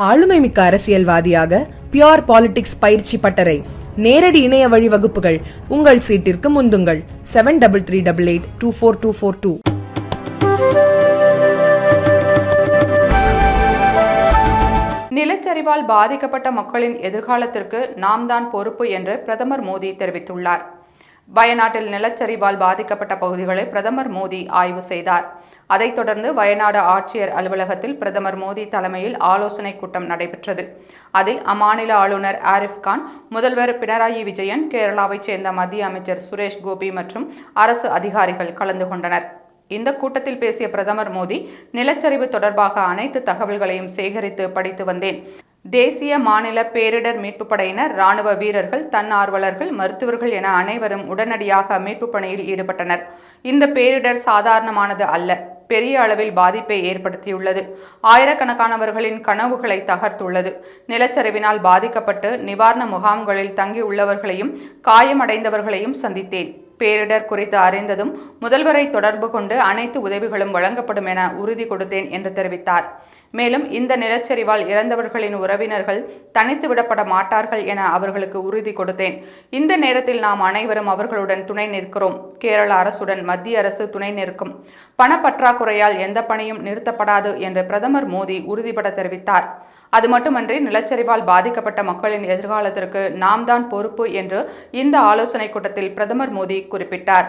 ஆளுமைமிக்க அரசியல்வாதியாக pure politics பயிற்சி பட்டறை. நேரடி இணைய வழி வகுப்புகள். உங்கள் சீட்டிற்கு முந்துங்கள். Seven double three double eight two four two four two நிலச்சரிவால் பாதிக்கப்பட்ட மக்களின் எதிர்காலத்திற்கு நாம் தான் பொறுப்பு என்று பிரதமர் மோடி தெரிவித்துள்ளார். வயநாட்டில் நிலச்சரிவால் பாதிக்கப்பட்ட பகுதிகளை பிரதமர் மோடி ஆய்வு செய்தார். அதைத் தொடர்ந்து வயநாடு ஆட்சியர் அலுவலகத்தில் பிரதமர் மோடி தலைமையில் ஆலோசனைக் கூட்டம் நடைபெற்றது. அதில் அம்மாநில ஆளுநர் ஆரிஃப் கான் முதல்வர் பினராயி விஜயன் கேரளாவைச் சேர்ந்த மத்திய அமைச்சர் சுரேஷ் கோபி மற்றும் அரசு அதிகாரிகள் கலந்து கொண்டனர். இந்த கூட்டத்தில் பேசிய பிரதமர் மோடி நிலச்சரிவு தொடர்பாக அனைத்து தகவல்களையும் சேகரித்து படித்து வந்தேன். தேசிய மாநில பேரிடர் மீட்புப் படையினர் ராணுவ வீரர்கள் தன்னார்வலர்கள் மருத்துவர்கள் என அனைவரும் உடனடியாக மீட்புப் பணியில் ஈடுபட்டனர். இந்த பேரிடர் சாதாரணமானது அல்ல பெரிய அளவில் பாதிப்பை ஏற்படுத்தியுள்ளது. ஆயிரக்கணக்கானவர்களின் கனவுகளை தகர்த்துள்ளது. நிலச்சரிவினால் பாதிக்கப்பட்டு நிவாரண முகாம்களில் தங்கியுள்ளவர்களையும் காயமடைந்தவர்களையும் சந்தித்தேன். பேரிடர் குறித்து அறிந்ததும் முதல்வரை தொடர்பு கொண்டு அனைத்து உதவிகளும் வழங்கப்படும் என உறுதி கொடுத்தேன் என்று தெரிவித்தார். மேலும் இந்த நிலச்சரிவால் இறந்தவர்களின் உறவினர்கள் தனித்து விடப்பட மாட்டார்கள் என அவர்களுக்கு உறுதி கொடுத்தேன். இந்த நேரத்தில் நாம் அனைவரும் அவர்களுடன் துணை நிற்கிறோம். கேரள அரசுடன் மத்திய அரசு துணை நிற்கும். பணப்பற்றாக்குறையால் எந்த பணியும் நிறுத்தப்படாது என்று பிரதமர் மோடி உறுதிபட தெரிவித்தார். அது மட்டுமன்றி நிலச்சரிவால் பாதிக்கப்பட்ட மக்களின் எதிர்காலத்திற்கு நாம் தான் பொறுப்பு என்று இந்த ஆலோசனைக் கூட்டத்தில் பிரதமர் மோடி குறிப்பிட்டார்.